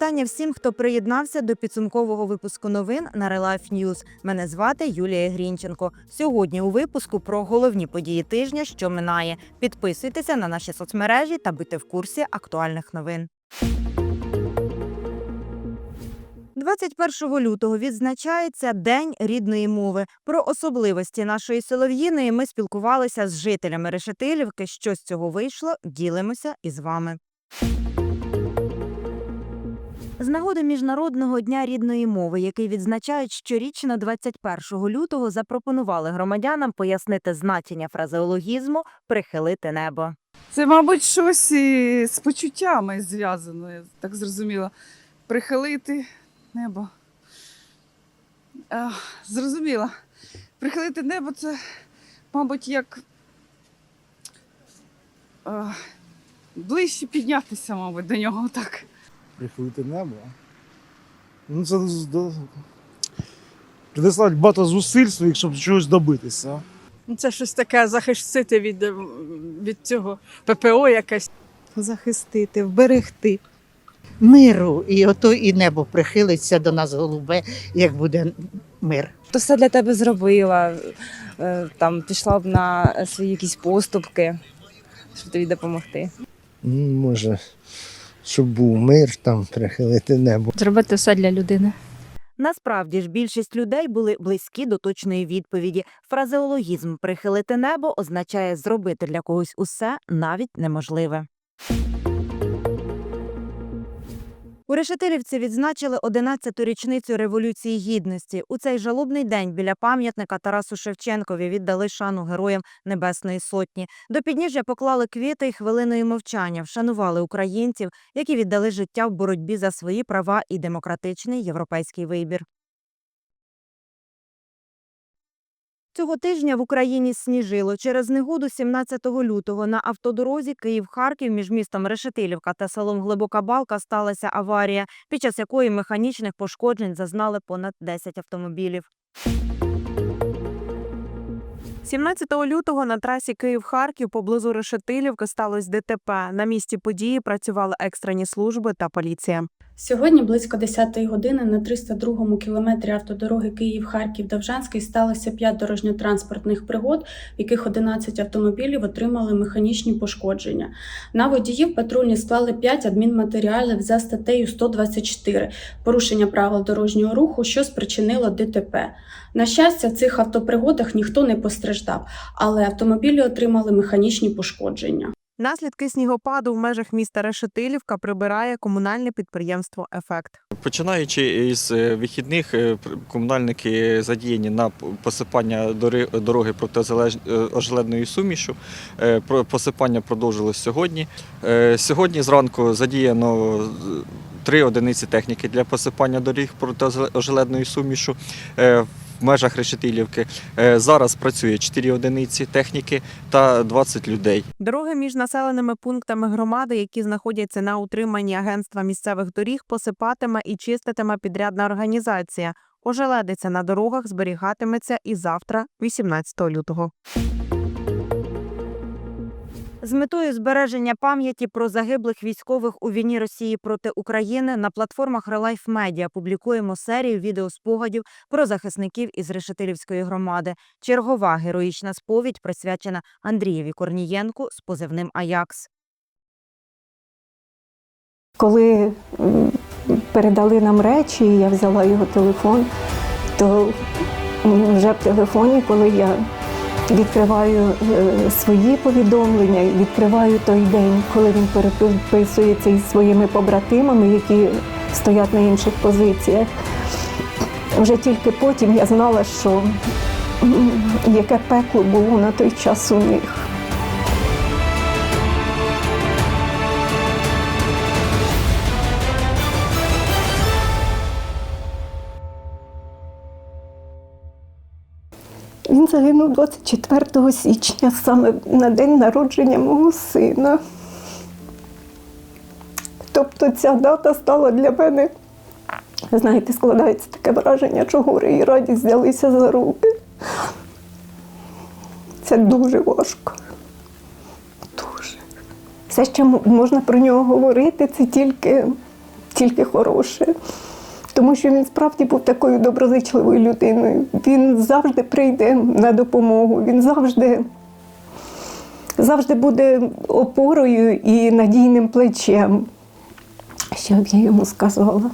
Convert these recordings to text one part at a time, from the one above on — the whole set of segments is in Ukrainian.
Вітання всім, хто приєднався до підсумкового випуску новин на Релайф News. Мене звати Юлія Грінченко. Сьогодні у випуску про головні події тижня, що минає. Підписуйтеся на наші соцмережі та будьте в курсі актуальних новин. 21 лютого відзначається День рідної мови. Про особливості нашої солов'їної ми спілкувалися з жителями Решетилівки. Що з цього вийшло, ділимося із вами. З нагоди Міжнародного дня рідної мови, який відзначають щорічно 21 лютого, запропонували громадянам пояснити значення фразеологізму прихилити небо. Це, мабуть, щось з почуттями зв'язано, я так зрозуміла. Прихилити небо. А, зрозуміла. Прихилити небо це, мабуть, як а, ближче піднятися, мабуть, до нього так. Прихилити небо. Ну, це придеслати багато зусиль своїх, щоб чогось добитися. Ну, Це щось таке захистити від, е, від цього ППО якесь. захистити, вберегти. Миру, і ото і небо прихилиться до нас голубе, як буде мир. то все для тебе зробила, е, там пішла б на свої якісь поступки, щоб тобі допомогти. Може, щоб був мир, там прихилити небо. Зробити все для людини. Насправді ж більшість людей були близькі до точної відповіді. Фразеологізм прихилити небо означає зробити для когось усе навіть неможливе. У Решетилівці відзначили 11-ту річницю Революції Гідності. У цей жалобний день біля пам'ятника Тарасу Шевченкові віддали шану героям Небесної Сотні. До підніжжя поклали квіти й хвилиною мовчання, вшанували українців, які віддали життя в боротьбі за свої права і демократичний європейський вибір. Цього тижня в Україні сніжило. Через негоду 17 лютого на автодорозі Київ-Харків між містом Решетилівка та селом Глибока Балка сталася аварія, під час якої механічних пошкоджень зазнали понад 10 автомобілів. 17 лютого на трасі Київ-Харків поблизу Решетилівки сталося ДТП. На місці події працювали екстрені служби та поліція. Сьогодні близько 10-ї години на 302-му кілометрі автодороги Київ-Харків-Довжанський сталося 5 дорожньо-транспортних пригод, в яких 11 автомобілів отримали механічні пошкодження. На водіїв патрульні склали 5 адмінматеріалів за статтею 124 порушення правил дорожнього руху, що спричинило ДТП. На щастя, в цих автопригодах ніхто не постраждав, але автомобілі отримали механічні пошкодження. Наслідки снігопаду в межах міста Решетилівка прибирає комунальне підприємство Ефект. Починаючи із е, вихідних, е, комунальники задіяні на посипання дороги протиожеледною сумішу. Е, про- Посипання продовжилось сьогодні. Сьогодні зранку задіяно три одиниці техніки для посипання доріг протиожеледною сумішу. В межах Решетилівки Е, зараз працює 4 одиниці техніки та 20 людей. Дороги між населеними пунктами громади, які знаходяться на утриманні агентства місцевих доріг, посипатиме і чиститиме підрядна організація. Ожеледиця на дорогах зберігатиметься і завтра, 18 лютого. З метою збереження пам'яті про загиблих військових у війні Росії проти України на платформах Релайф Медіа публікуємо серію відеоспогадів про захисників із Решетилівської громади. Чергова героїчна сповідь присвячена Андрієві Корнієнку з позивним Аякс. Коли передали нам речі, я взяла його телефон, то вже в телефоні, коли я відкриваю е, свої повідомлення, відкриваю той день, коли він переписується із своїми побратимами, які стоять на інших позиціях. Вже тільки потім я знала, що яке пекло було на той час у них. Загинув 24 січня, саме на день народження мого сина. Тобто ця дата стала для мене, знаєте, складається таке враження, що горе і радість взялися за руки. Це дуже важко. Дуже. Все, що можна про нього говорити, це тільки тільки хороше. Тому що він справді був такою доброзичливою людиною. Він завжди прийде на допомогу, він завжди, завжди буде опорою і надійним плечем. Що б я йому сказала?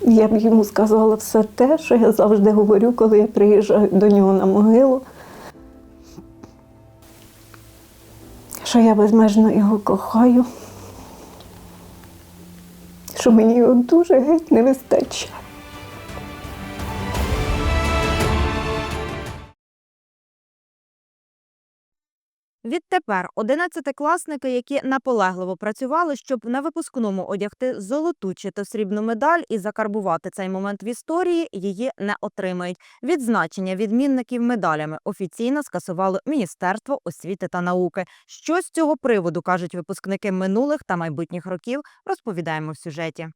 Я б йому сказала все те, що я завжди говорю, коли я приїжджаю до нього на могилу. Що я безмежно його кохаю, що мені його дуже геть не вистачає. Відтепер одинадцятикласники, які наполегливо працювали, щоб на випускному одягти золоту чи то срібну медаль і закарбувати цей момент в історії, її не отримають. Відзначення відмінників медалями офіційно скасувало Міністерство освіти та науки. Що з цього приводу кажуть випускники минулих та майбутніх років, розповідаємо в сюжеті.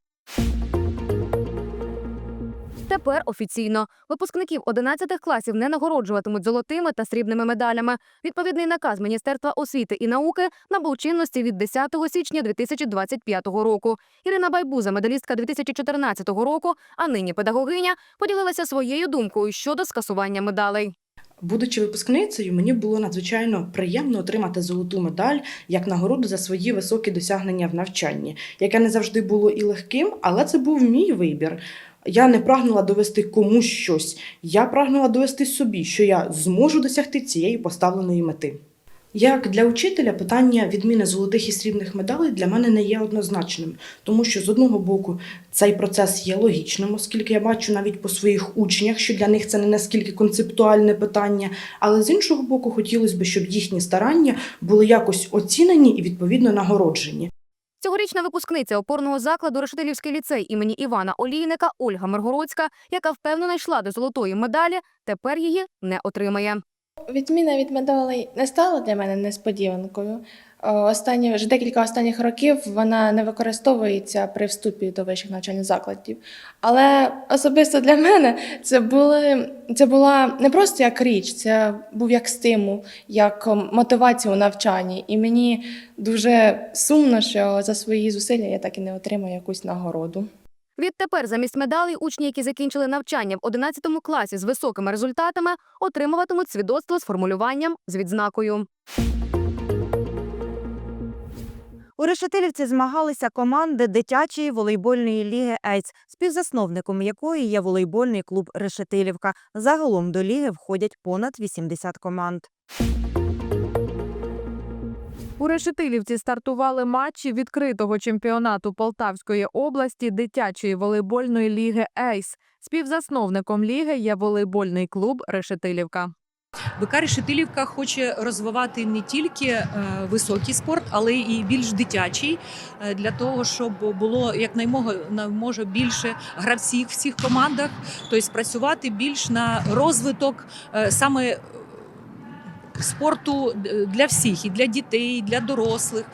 Тепер офіційно випускників 11 класів не нагороджуватимуть золотими та срібними медалями. Відповідний наказ Міністерства освіти і науки набув чинності від 10 січня 2025 року. Ірина Байбуза, медалістка 2014 року, а нині педагогиня, поділилася своєю думкою щодо скасування медалей. Будучи випускницею, мені було надзвичайно приємно отримати золоту медаль як нагороду за свої високі досягнення в навчанні, яке не завжди було і легким, але це був мій вибір. Я не прагнула довести комусь щось. Я прагнула довести собі, що я зможу досягти цієї поставленої мети. Як для учителя питання відміни золотих і срібних медалей для мене не є однозначним, тому що з одного боку цей процес є логічним, оскільки я бачу навіть по своїх учнях, що для них це не наскільки концептуальне питання, але з іншого боку, хотілося б, щоб їхні старання були якось оцінені і відповідно нагороджені. Цьогорічна випускниця опорного закладу Решетилівський ліцей імені Івана Олійника Ольга Миргородська, яка впевнено йшла до золотої медалі, тепер її не отримає. Відміна від медалей не стала для мене несподіванкою. Е, Останні вже декілька останніх років вона не використовується при вступі до вищих навчальних закладів. Але особисто для мене це були це була не просто як річ, це був як стимул, як мотивація у навчанні. І мені дуже сумно, що за свої зусилля я так і не отримаю якусь нагороду. Відтепер замість медалей учні, які закінчили навчання в 11 класі з високими результатами, отримуватимуть свідоцтво з формулюванням з відзнакою. У Решетилівці змагалися команди дитячої волейбольної ліги «Ейц», співзасновником якої є волейбольний клуб Решетилівка. Загалом до ліги входять понад 80 команд. У Решетилівці стартували матчі відкритого чемпіонату Полтавської області дитячої волейбольної ліги «Ейс». Співзасновником ліги є волейбольний клуб Решетилівка. БК Решетилівка хоче розвивати не тільки е, високий спорт, але і більш дитячий, е, для того, щоб було якнайможе більше гравців в всіх командах, тобто працювати більш на розвиток е, саме спорту для всіх, і для дітей, і для дорослих.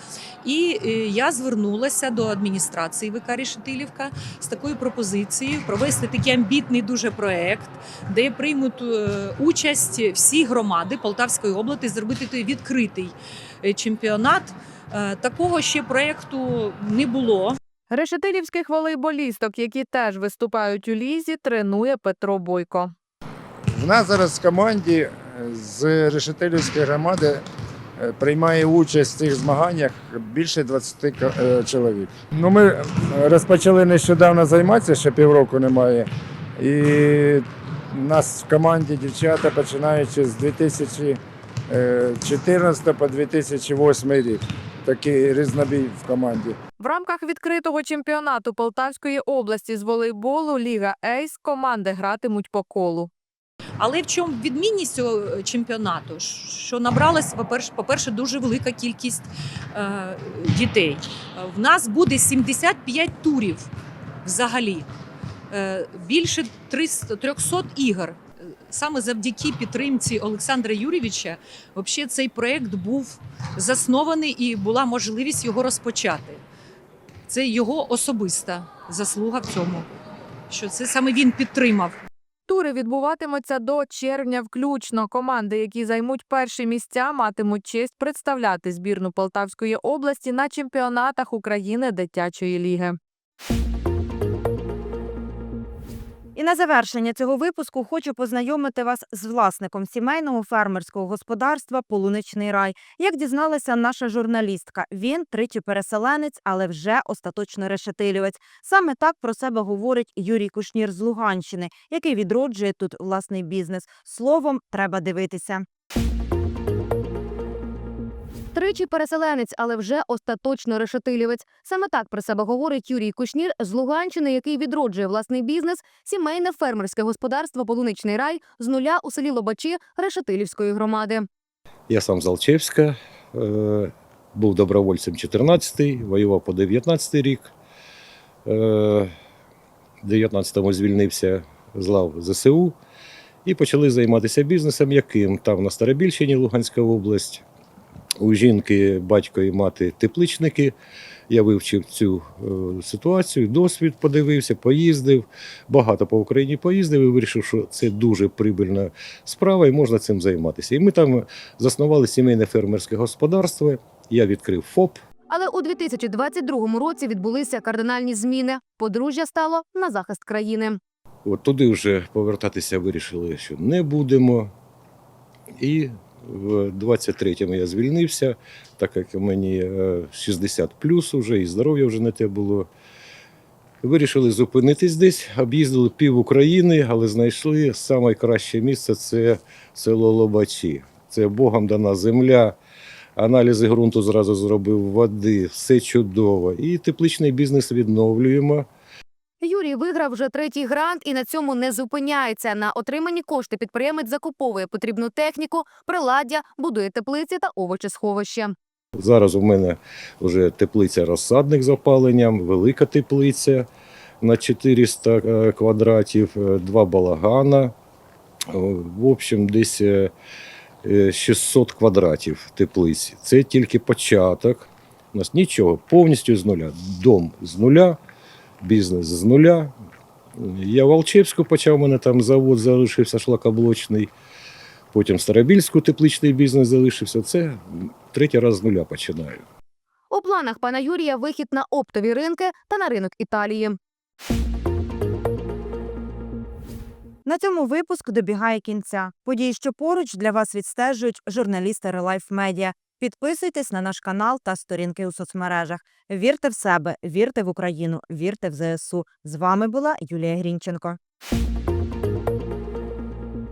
І е, я звернулася до адміністрації ВК Решетилівка з такою пропозицією провести такий амбітний дуже проект, де приймуть е, участь всі громади Полтавської області, зробити той відкритий е, чемпіонат. Е, Такого ще проекту не було. Решетилівських волейболісток, які теж виступають у лізі, тренує Петро Бойко. В нас зараз в команді е, з Решетилівської громади е, приймає участь в цих змаганнях більше 20 е, чоловік. Ну, ми розпочали нещодавно займатися, ще півроку немає. І в нас в команді дівчата починаючи з 2014 по 2008 рік. Такий різнобій в команді. В рамках відкритого чемпіонату Полтавської області з волейболу Ліга Ейс команди гратимуть по колу. Але в чому відмінність цього е, чемпіонату? Що набралась, по-перше, дуже велика кількість е, дітей. В нас буде 75 турів взагалі, е, більше 300, 300 ігор. Е, Саме завдяки підтримці Олександра Юрійовича, взагалі цей проєкт був заснований і була можливість його розпочати. Це його особиста заслуга в цьому, що це саме він підтримав. Тури відбуватимуться до червня включно. Команди, які займуть перші місця, матимуть честь представляти збірну Полтавської області на чемпіонатах України дитячої ліги. І на завершення цього випуску хочу познайомити вас з власником сімейного фермерського господарства Полуничний рай. Як дізналася наша журналістка, він тричі переселенець, але вже остаточно решетилівець. Саме так про себе говорить Юрій Кушнір з Луганщини, який відроджує тут власний бізнес. Словом, треба дивитися. Тричі переселенець, але вже остаточно решетилівець. Саме так про себе говорить Юрій Кушнір з Луганщини, який відроджує власний бізнес, сімейне фермерське господарство Полуничний рай з нуля у селі Лобачі Решетилівської громади. Я сам з Алчевська, е, був добровольцем 14-й, воював по 19-й рік. Е, 19-му звільнився з лав ЗСУ і почали займатися бізнесом, яким там на Старобільщині, Луганська область. У жінки, батько і мати тепличники. Я вивчив цю е, ситуацію, досвід подивився, поїздив. Багато по Україні поїздив і вирішив, що це дуже прибильна справа і можна цим займатися. І ми там заснували сімейне фермерське господарство. Я відкрив ФОП. Але у 2022 році відбулися кардинальні зміни. Подружжя стало на захист країни. От туди вже повертатися вирішили, що не будемо. І в 23-му я звільнився, так як мені е, 60 плюс уже, і здоров'я вже не те було. Вирішили зупинитись десь, об'їздили пів України, але знайшли найкраще місце це село Лобачі. Це Богом дана земля. Аналізи ґрунту зразу зробив води, все чудово. І тепличний бізнес відновлюємо. Виграв вже третій грант і на цьому не зупиняється. На отримані кошти підприємець закуповує потрібну техніку, приладдя, будує теплиці та овочесховище. Зараз у мене вже теплиця розсадник з опаленням, велика теплиця на 400 е, квадратів, е, два балагана. В общем, десь е, е, 600 квадратів теплиць. Це тільки початок. У нас нічого, повністю з нуля. Дом з нуля, бізнес з нуля. Я в Алчевську почав, у мене там завод залишився шлакоблочний. Потім в Старобільську тепличний бізнес залишився. Це третій раз з нуля починаю. У планах пана Юрія вихід на оптові ринки та на ринок Італії. На цьому випуск добігає кінця. Події, що поруч для вас відстежують журналісти Релайф Медіа. Підписуйтесь на наш канал та сторінки у соцмережах. Вірте в себе, вірте в Україну, вірте в ЗСУ. З вами була Юлія Грінченко.